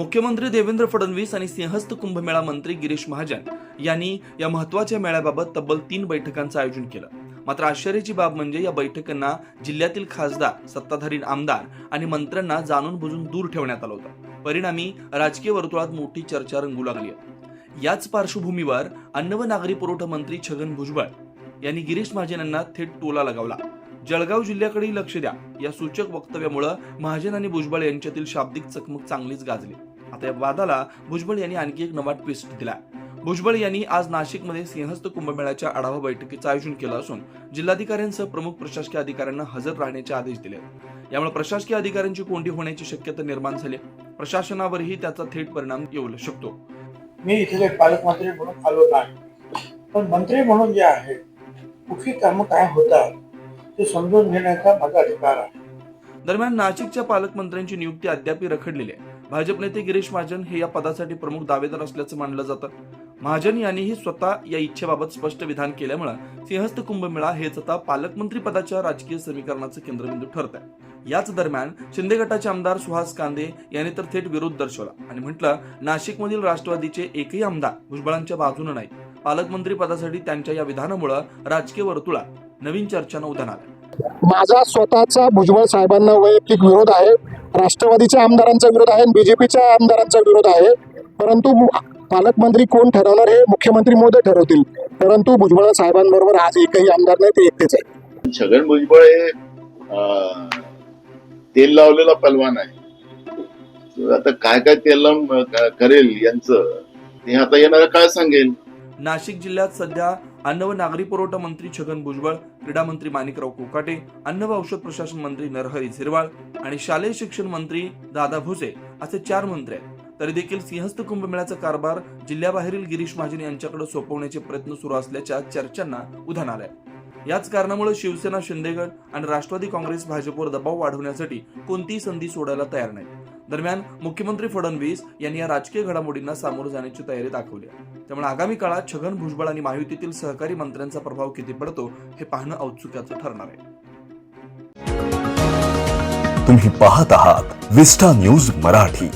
मुख्यमंत्री देवेंद्र फडणवीस आणि सिंहस्थ कुंभमेळा मंत्री गिरीश महाजन यांनी या महत्त्वाच्या मेळ्याबाबत तब्बल तीन बैठकांचं आयोजन केलं. मात्र आश्चर्याची बाब म्हणजे या बैठकांना जिल्ह्यातील खासदार सत्ताधारी आमदार आणि मंत्र्यांना जाणून बुजून दूर ठेवण्यात आलं होतं. परिणामी राजकीय वर्तुळात मोठी चर्चा रंगू लागली आहे. याच पार्श्वभूमीवर अन्न व नागरी पुरवठा मंत्री छगन भुजबळ यांनी गिरीश महाजन यांना थेट टोला लगावला. जळगाव जिल्ह्याकडे लक्ष द्या या सूचक वक्तव्यामुळं महाजन आणि भुजबळ यांच्यातील शाब्दिक चकमक चांगलीच गाजली. आता या वादाला भुजबळ यांनी आणखी एक नवा ट्विस्ट दिला. भुजबळ यांनी आज नाशिकमध्ये सिंहस्थ कुंभमेळ्याच्या आढावा बैठकीचं आयोजन केलं असून जिल्हाधिकाऱ्यांसह प्रमुख प्रशासकीय अधिकाऱ्यांना हजर राहण्याचे आदेश दिले. यामुळे प्रशासकीय अधिकाऱ्यांची कोंडी होण्याची शक्यता निर्माण झाली. प्रशासनावरही त्याचा थेट परिणाम येऊ शकतो. मी इथले पालकमंत्री म्हणून आलो नाही. पण मंत्री म्हणून जे आहे कुठली कामं काय होतात ते समजून घेण्याचा माझा अधिकार आहे. दरम्यान नाशिकच्या पालकमंत्र्यांची नियुक्ती अद्याप रखडलेली आहे. भाजप नेते गिरीश महाजन हे या पदासाठी प्रमुख दावेदार असल्याचं मानलं जातं. महाजन यांनीही स्वतः या इच्छेबाबत स्पष्ट विधान केल्यामुळे सिंहस्थ कुंभमेळा हेच आता पालकमंत्री पदाच्या राजकीय समीकरणाचं केंद्रबिंदू ठरत आहे याच दरम्यान शिंदे गटाचे आमदार सुहास कांदे यांनी तर थेट विरोध दर्शवला आणि म्हटलं नाशिकमधील राष्ट्रवादीचे एकही आमदार भुजबळांच्या बाजूने नाही पालकमंत्री पदासाठी त्यांच्या या विधानामुळे राजकीय वर्तुळात नवीन चर्चांना उधाण आलं माझा स्वतःचा भुजबळ साहेबांना वैयक्तिक विरोध आहे. राष्ट्रवादीच्या आमदारांचा विरोध आहे बीजेपीच्या आमदारांचा विरोध आहे. परंतु पालकमंत्री कोण ठरवणार हे मुख्यमंत्री मोदी ठरवतील. परंतु भुजबळ साहेबांबरोबर आज एकही आमदार नाही ते एकटेच आहे. छगन भुजबळ हे तेल लावलेला पलवान आहे. आता काय काय तेल लावून करेल यांचं ते आता येणारा काय सांगेल. नाशिक जिल्ह्यात सध्या अन्न व नागरी पुरवठा मंत्री छगन भुजबळ क्रीडा मंत्री माणिकराव कोकाटे अन्न व औषध प्रशासन मंत्री नरहरी झिरवाळ आणि शालेय शिक्षण मंत्री दादा भुसे असे चार मंत्री आहेत. तरी देखील सिंहस्थ कुंभमेळ्याचा कारभार जिल्ह्याबाहेरील गिरीश महाजन यांच्याकडे सोपवण्याचे प्रयत्न सुरू असल्याच्या चर्चांना उधाण आलंय. याच कारणामुळे शिवसेना शिंदेगड आणि राष्ट्रवादी काँग्रेस भाजपवर दबाव वाढवण्यासाठी कोणतीही संधी सोडायला तयार नाही दरम्यान मुख्यमंत्री फडणवीस यांनी या राजकीय घडामोडींना सामोरं जाण्याची तयारी दाखवली त्यामुळे आगामी काळात छगन भुजबळ आणि महायुतीतील सहकारी मंत्र्यांचा प्रभाव किती पडतो हे पाहणं औत्सुक्याचं ठरणार आहे. तुम्ही पाहत आहात विस्टा न्यूज मराठी.